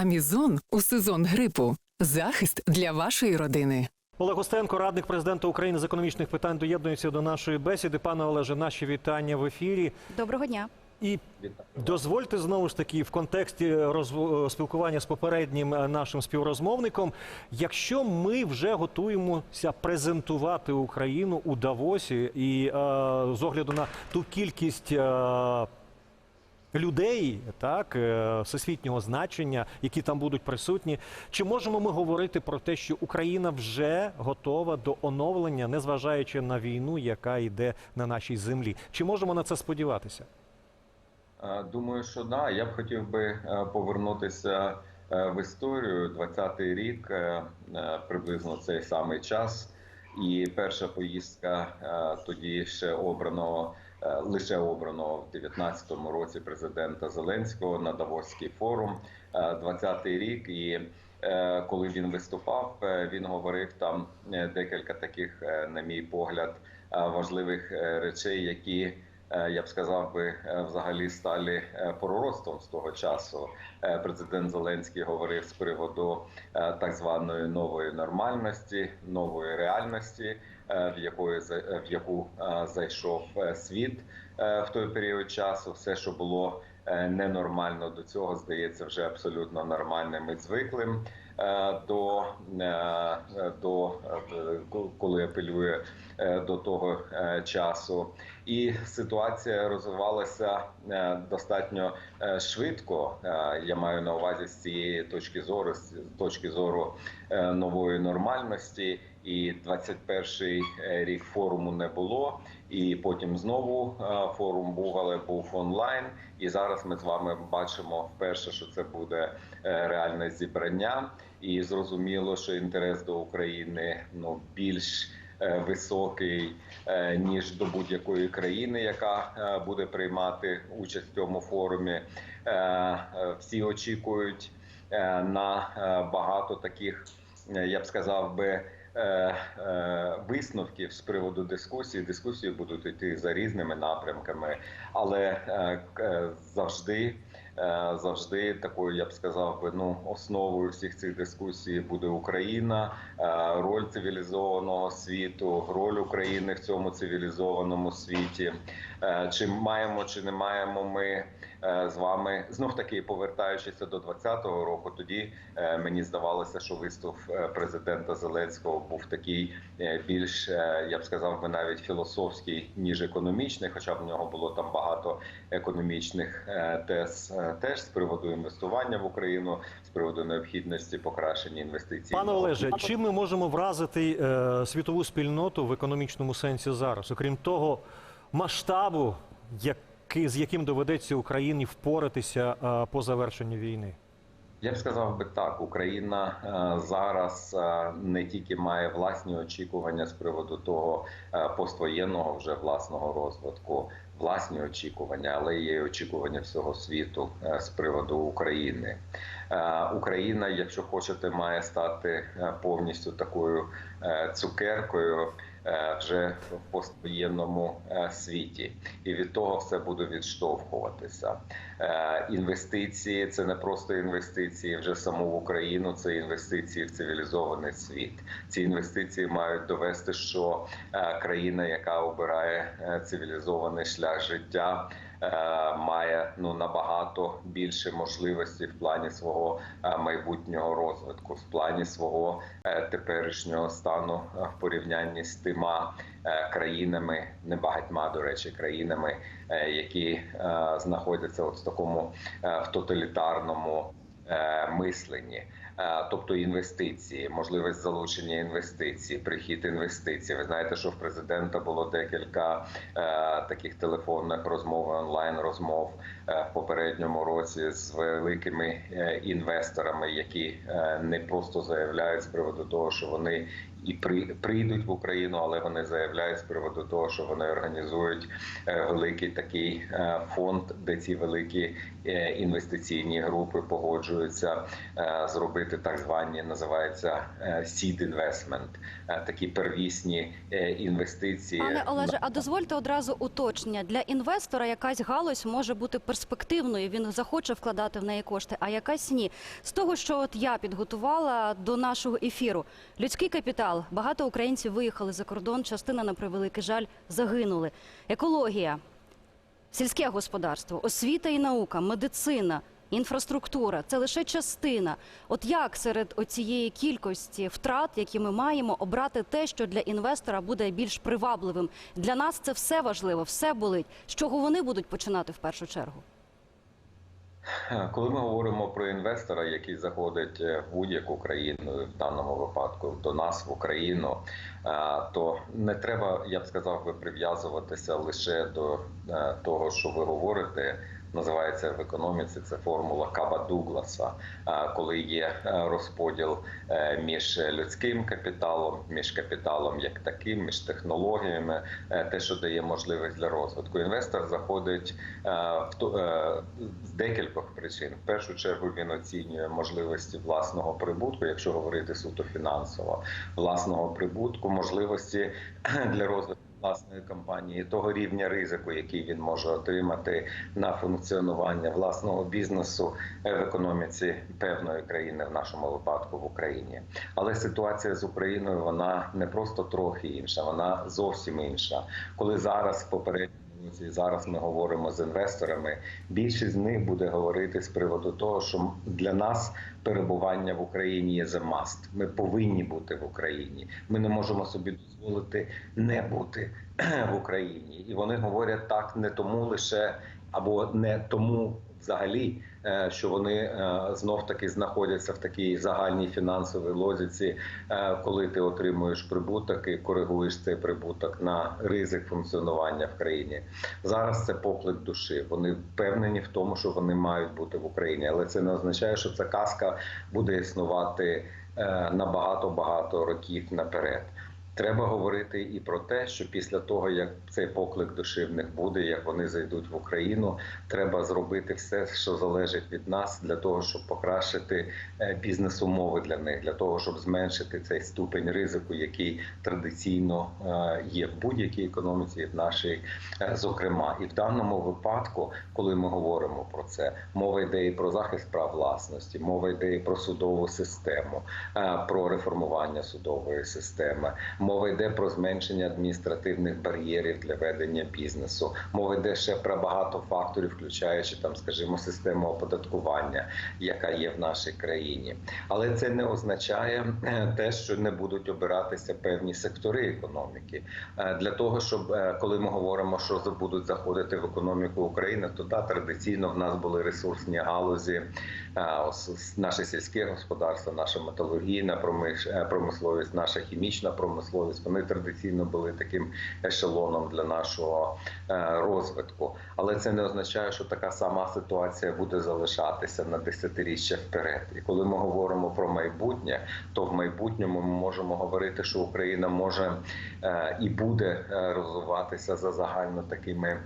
Амізон у сезон грипу. Захист для вашої родини. Олег Остенко, радник президента України з економічних питань, доєднується до нашої бесіди. Пане Олеже, наші вітання в ефірі. Доброго дня. І дозвольте знову ж таки в контексті розв- спілкування з попереднім е, нашим співрозмовником. Якщо ми вже готуємося презентувати Україну у Давосі, і е, з огляду на ту кількість. Е, Людей так е, всесвітнього значення, які там будуть присутні, чи можемо ми говорити про те, що Україна вже готова до оновлення, незважаючи на війну, яка йде на нашій землі? Чи можемо на це сподіватися? Е, Думаю, що да. Я б хотів би е, повернутися в історію. 20-й рік, приблизно цей самий час. І перша поїздка тоді ще обраного, лише обраного в 19-му році президента Зеленського на Давоський форум. Е, 20-й рік. І е, коли він виступав, е, він говорив там е, декілька таких, е, на мій погляд, е, важливих е, речей, які е, я б сказав би, е, взагалі стали е, пророцтвом з того часу. Е, Президент Зеленський говорив з приводу е, так званої нової нормальності, нової реальності, е, в якої е, в яку е, зайшов е, світ е, в той період часу. Все, що було е, ненормально до цього, здається вже абсолютно нормальним і звиклим е, до, е, до е, коли апелює е, до того е, часу. І ситуація розвивалася е, достатньо е, швидко. Е, Я маю на увазі з цієї точки зору, з точки зору нової нормальності. І 21-й е, рік форуму не було. І потім знову форум був, але був онлайн. І зараз ми з вами бачимо вперше, що це буде реальне зібрання. І зрозуміло, що інтерес до України ну більш високий е, ніж до будь-якої країни, яка е, буде приймати участь в цьому форумі. Е, е, Всі очікують е, на е, багато таких, е, я б сказав би. е, е, Висновків з приводу дискусії дискусії будуть йти за різними напрямками, але е, е, завжди Е, завжди такою, я б сказав би, ну основою всіх цих дискусій буде Україна, е, роль цивілізованого світу, роль України в цьому цивілізованому світі. Е, Чи маємо, чи не маємо ми е, з вами знов таки повертаючися до 20-го року, тоді е, мені здавалося, що виступ е, президента Зеленського був такий е, більш, е, я б сказав би, навіть філософський ніж економічний, хоча в нього було там багато економічних е, тез е, теж з приводу інвестування в Україну, з приводу необхідності покращення інвестицій. Пане Олеже, чим ми можемо вразити е, світову спільноту в економічному сенсі зараз, окрім того масштабу, який, з яким доведеться Україні впоратися е, по завершенню війни? Я б сказав би так, Україна е, зараз е, не тільки має власні очікування з приводу того поствоєнного вже власного розвитку, власні очікування, але є очікування всього світу з приводу України. Україна, якщо хочете, має стати повністю такою цукеркою. Е, Вже в поствоєнному е, світі, і від того все буде відштовхуватися. Е, Інвестиції це не просто інвестиції вже саму в Україну, це інвестиції в цивілізований світ. Ці інвестиції мають довести, що країна, яка обирає цивілізований шлях життя, має ну набагато більше можливостей в плані свого е, майбутнього розвитку, в плані свого е, теперішнього стану е, в порівнянні з тима е, країнами, небагатьма до речі, країнами, е, які е, знаходяться от в такому е, в тоталітарному е, мисленні. Е, Тобто інвестиції, можливість залучення інвестицій, прихід інвестицій. Ви знаєте, що в президента було декілька е, таких телефонних розмов, онлайн розмов е, в попередньому році з великими інвесторами, які не просто заявляють з приводу того, що вони і при, прийдуть в Україну, але вони заявляють з приводу того, що вони організують е, великий такий е, фонд, де ці великі е, інвестиційні групи погоджуються зробити так звані називається seed investment, такі первісні інвестиції. Пане Олеже, а дозвольте одразу уточнення для інвестора. Якась галузь може бути перспективною. Він захоче вкладати в неї кошти, а якась ні. З того, що от я підготувала до нашого ефіру, людський капітал. Багато українців виїхали за кордон. Частина на превеликий жаль загинули. Екологія, сільське господарство, освіта і наука, медицина. Інфраструктура це лише частина. От як серед оцієї кількості втрат, які ми маємо, обрати те, що для інвестора буде більш привабливим? Для нас це все важливо, все болить. З чого вони будуть починати в першу чергу? Коли ми говоримо про інвестора, який заходить е, в будь-яку країну, в даному випадку до нас в Україну, е, то не треба, я б сказав, би прив'язуватися лише до е, того, що ви говорите. Називається в економіці це формула Каба Дугласа, е, коли є е, розподіл е, між людським капіталом, між капіталом як таким, між технологіями, те, що дає можливість для розвитку. Інвестор заходить в з декількох причин. В першу чергу він оцінює можливості власного прибутку, якщо говорити суто фінансово, власного прибутку, можливості для розвитку. Власної компанії, того рівня ризику, який він може отримати на функціонування власного бізнесу е, в економіці певної країни, в нашому випадку в Україні. Але ситуація з Україною вона не просто трохи інша, вона зовсім інша. Коли зараз попередньо зараз ми говоримо з інвесторами. Більшість з них буде говорити з приводу того, що для нас перебування в Україні є за маст. Ми повинні бути в Україні. Ми не можемо собі дозволити не бути в Україні. І вони говорять так не тому лише або не тому взагалі, е, що вони е, знов таки знаходяться в такій загальній фінансовій лозіці, е, коли ти отримуєш прибуток і коригуєш цей прибуток на ризик функціонування в країні. Зараз це поклик душі. Вони впевнені в тому, що вони мають бути в Україні, але це не означає, що ця казка буде існувати на багато багато років наперед. Треба говорити і про те, що після того, як цей поклик душі в буде, як вони зайдуть в Україну, треба зробити все, що залежить від нас, для того, щоб покращити е, бізнес-умови для них, для того, щоб зменшити цей ступень ризику, який традиційно е, є в будь-якій економіці, в нашій, е, зокрема, і в даному випадку, коли ми говоримо про це, мова йде і про захист прав власності, мова йде і про судову систему, про реформування судової системи. Мова йде про зменшення адміністративних бар'єрів для ведення бізнесу. Мова йде ще про багато факторів, включаючи там, скажімо, систему оподаткування, яка є в нашій країні. Але це не означає е, те, що не будуть обиратися певні сектори економіки. Е, Для того, щоб е, коли ми говоримо, що будуть заходити в економіку України, то да, традиційно в нас були ресурсні галузі, наше сільське господарство, наша металургійна промисловість, наша хімічна промисловість. Вони традиційно були таким ешелоном для нашого е, розвитку. Але це не означає, що така сама ситуація буде залишатися на десятиріччя вперед. І коли ми говоримо про майбутнє, то в майбутньому ми можемо говорити, що Україна може е, і буде е, розвиватися за загально такими,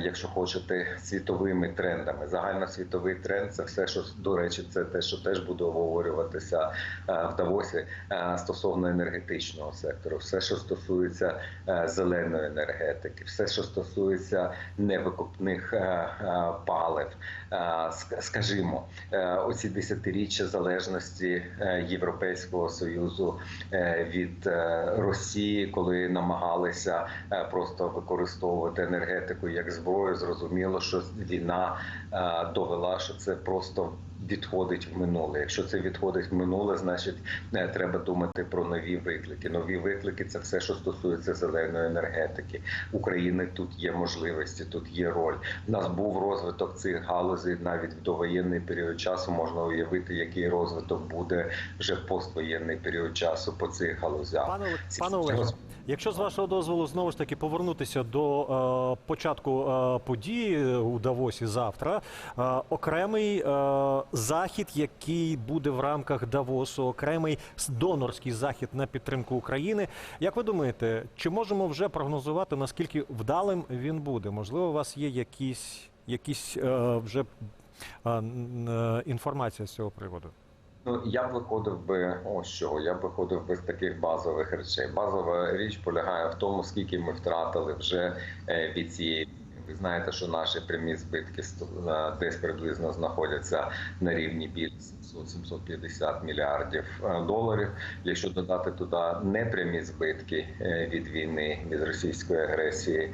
якщо хочете, світовими трендами. Загальносвітовий тренд це все, що до речі, це те, що теж буде обговорюватися в Давосі стосовно енергетичного сектору, все, що стосується е, зеленої енергетики, все, що стосується невикупних е, е, палив, скажімо, оці десятиріччя залежності Європейського союзу від Росії, коли намагалися просто використовувати енергетику як зброю, зрозуміло, що війна довела, що це просто відходить в минуле. Якщо це відходить в минуле, значить е, треба думати про нові виклики. Нові виклики це все, що стосується зеленої енергетики. України тут є можливості, тут є роль. У нас був розвиток цих галузей навіть в довоєнний період часу. Можна уявити, який розвиток буде вже в поствоєнний період часу по цих галузях. Пане, пане Олеже, якщо з вашого дозволу знову ж таки повернутися до е, початку е, події у Давосі завтра, е, окремий е, захід, який буде в рамках Давосу, окремий донорський захід на підтримку України. Як ви думаєте, чи можемо вже прогнозувати наскільки вдалим він буде? Можливо, у вас є якісь, якісь е, вже е, е, інформація з цього приводу? Ну я б виходив би ось чого. Я б виходив би з таких базових речей. Базова річ полягає в тому, скільки ми втратили вже е, від цієї. Ви знаєте, що наші прямі збитки десь приблизно знаходяться на рівні біля 700-750 мільярдів е, доларів. Якщо додати туди непрямі збитки е, від війни від російської агресії,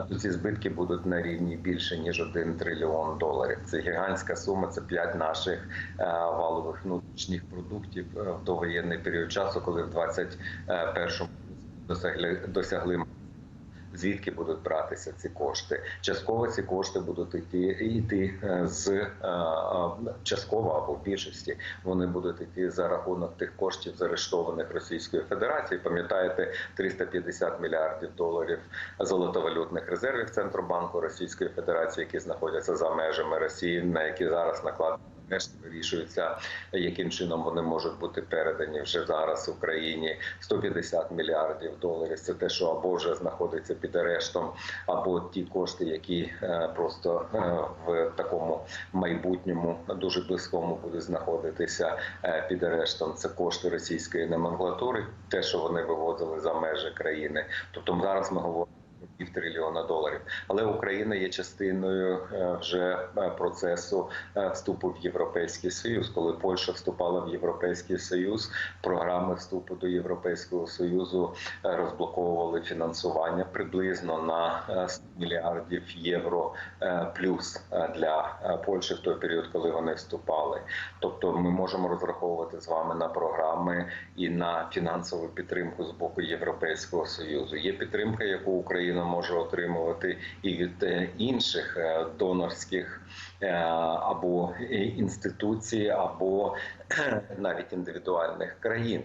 то ці збитки будуть на рівні більше ніж 1 трильйон доларів. Це гігантська сума. Це 5 наших е, валових внутрішніх продуктів е, в довоєнний період часу, коли в 21-му досягли досягли. Звідки будуть братися ці кошти? Частково ці кошти будуть йти йти е, з е, е, частково або в більшості вони будуть йти за рахунок тих коштів заарештованих Російською Федерацією. Пам'ятаєте, 350 мільярдів доларів золотовалютних резервів Центробанку Російської Федерації, які знаходяться за межами Росії, на які зараз накладені Решта вирішується, яким чином вони можуть бути передані вже зараз Україні. 150 мільярдів доларів. Це те, що або вже знаходиться під арештом, або ті кошти, які е, просто е, в такому майбутньому дуже близькому будуть знаходитися е, під арештом. Це кошти російської номенклатури, те, що вони вивозили за межі країни. Тобто зараз ми говоримо. Півтрильйона доларів, але Україна є частиною е, вже е, процесу е, вступу в Європейський Союз. Коли Польща вступала в Європейський Союз, програми вступу до Європейського Союзу розблоковували фінансування приблизно на е, 100 мільярдів євро плюс для Польщі в той період, коли вони вступали. Тобто, ми можемо розраховувати з вами на програми і на фінансову підтримку з боку Європейського союзу. Є підтримка, яку Україна може отримувати і від е, інших е, донорських е, або інституцій, або навіть індивідуальних країн.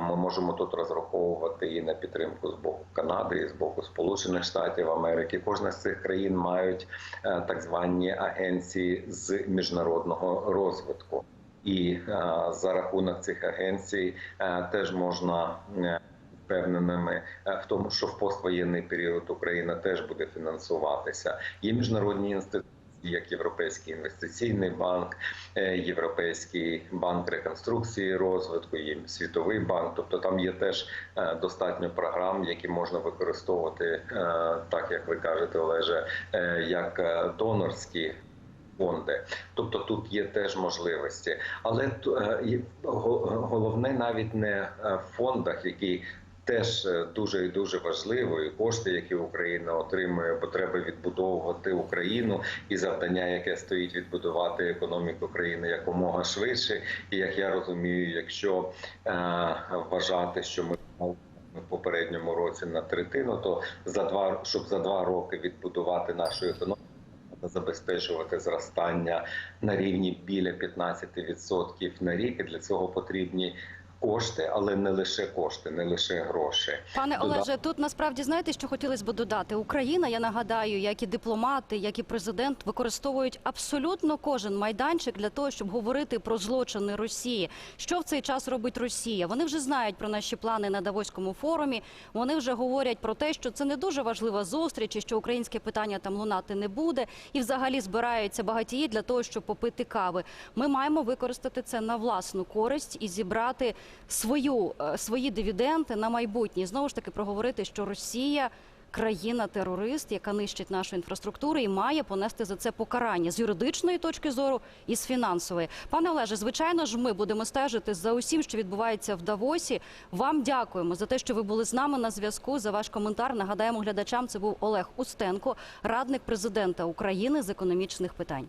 Ми можемо тут розраховувати і на підтримку з боку Канади, і з боку Сполучених Штатів Америки. Кожна з цих країн мають так звані агенції з міжнародного розвитку. І за рахунок цих агенцій теж можна впевненими е, в тому, що в поствоєнний період Україна теж буде фінансуватися. Є міжнародні інституції. Як Європейський інвестиційний банк, е, Європейський банк реконструкції і розвитку, є Світовий банк. Тобто там є теж е, достатньо програм, які можна використовувати, так як ви кажете, Олеже, як донорські фонди. Тобто тут є теж можливості, але і головне навіть не в фондах, які теж е, дуже і дуже важливо, і кошти, які Україна отримує, потреби відбудовувати Україну, і завдання, яке стоїть відбудувати економіку країни якомога швидше. І як я розумію, якщо е, вважати, що ми в попередньому році на третину, то за два щоб за два роки відбудувати нашу економіку забезпечувати зростання на рівні біля 15% на рік. І для цього потрібні кошти, але не лише кошти, не лише гроші. Пане Олеже, тут насправді знаєте, що хотілося б додати. Україна, я нагадаю, як і дипломати, як і президент, використовують абсолютно кожен майданчик для того, щоб говорити про злочини Росії. Що в цей час робить Росія? Вони вже знають про наші плани на Давоському форумі. Вони вже говорять про те, що це не дуже важлива зустріч, і що українське питання там лунати не буде, і взагалі збираються багатії для того, щоб попити кави. Ми маємо використати це на власну користь і зібрати свою е, свої дивіденди на майбутнє. Знову ж таки проговорити, що Росія. Країна-терорист, яка нищить нашу інфраструктуру, і має понести за це покарання з юридичної точки зору і з фінансової. Пане Олеже, звичайно ж, ми будемо стежити за усім, що відбувається в Давосі. Вам дякуємо за те, що ви були з нами на зв'язку. За ваш коментар нагадаємо глядачам. Це був Олег Устенко, радник президента України з економічних питань.